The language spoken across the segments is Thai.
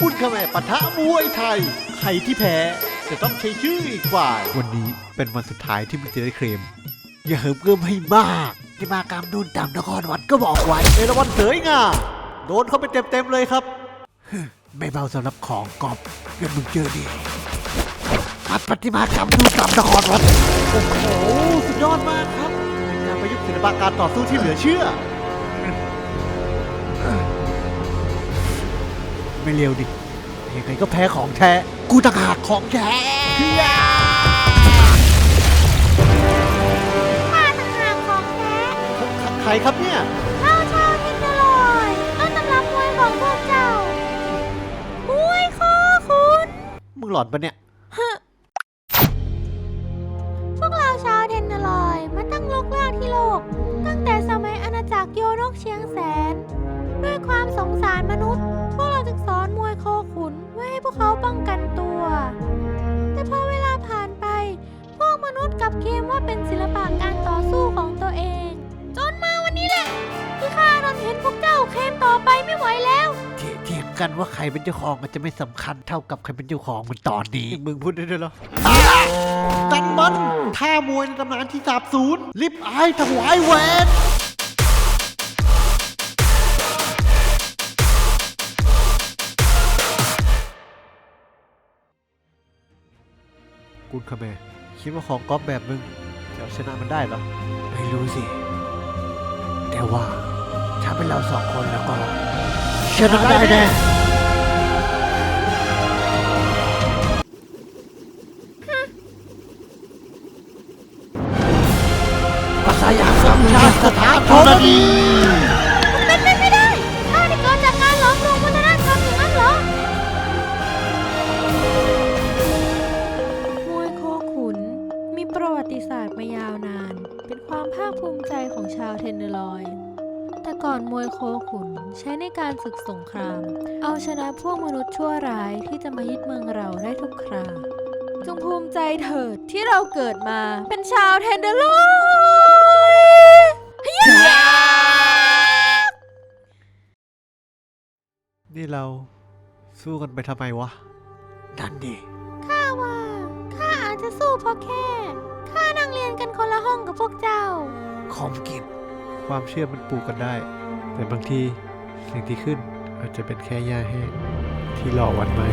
ปุ้นขแม่ปะทะมวยไทย ใครที่แพ้จะต้องใช้ชื่ออีกฝ่าย วันนี้เป็นวันสุดท้ายที่มึงจะได้เคลมอย่าเหิมเกิมให้มากที่มากรรมนู่นตามนครวัดก็บอกไว้เอราวันเสยง่าโดนเข้าไปเต็มๆเลยครับ ไม่เบาสำหรับของกอบเงินมึงเจอดีปัดปฏิมากรรมดูตามนครวัดโอ้โหสุดยอดมากครับเป็นการประยุกต์ศิลปะการต่อสู้ที่เหลือเชื่อ ไม่เร็วดิยังไงก็แพ้ของแท้ กูต่างหากของแท้ข้าต่างหากของแท้ใครครับเนี่ยเจ้าชาวเทนเดอร์ลอยต้นตำรับมวยของพวกเจ้ามวยคอคุณมึงหลอนปะเนี่ยพวกเราชาวเทนเดอร์ลอยมาตั้งลกลากที่โลก ตั้งแต่สมัยอาณาจักรโยนกเชียงแสน ด้วยความสงสารมนุษย์ เขาป้องกันตัว แต่พอเวลาผ่านไป พวกมนุษย์กลับเคลมว่าเป็นศิลปะการต่อสู้ของตัวเอง จนมาวันนี้แหละ ที่ข้าทนเห็นพวกเจ้าเคลมต่อไปไม่ไหวแล้ว เถียเถียงกันว่าใครเป็นเจ้าของมันจะไม่สำคัญเท่ากับใครเป็นเจ้าของมันตอนนี้ มึงพูดได้ด้วยเหรอกันมันท่ามวยในตำนานที่สาบสูญลิบอายถวายแหวน กุนคาเมคิดว่าของก๊อฟแบบมึงจะเอาชนะมันได้เหรอ ไม่รู้สิ แต่ว่าถ้าเป็นเราสองคนแล้วก็ชนะได้แน่ภาษายาสัมชาติสถาธรณีเประวัติศาสตร์มายาวนาน เป็นความภาคภูมิใจของชาวเทนเนอร์ลอย แต่ก่อนมวยโคขุนใช้ในการศึกสงคราม เอาชนะพวกมนุษย์ชั่วร้ายที่จะมายึดเมืองเราได้ทุกคราจงภูมิใจเถิดที่เราเกิดมาเป็นชาวเทนเดอร์ลอยนี่เราสู้กันไปทำไมวะนั่นดิข้าว่าข้าอาจจะสู้ เพราะแค่ ข้านั่งเรียนกันคนละห้องกับพวกเจ้า คอมกิบความเชื่อมันปลูกกันได้ แต่บางทีสิ่งที่ขึ้นอาจจะเป็นแค่หญ้าแห้งที่หล่อวันไม้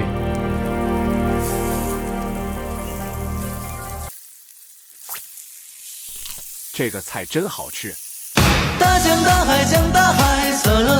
这个菜真好吃。大江大海，江大海，色若生怎么装着怀？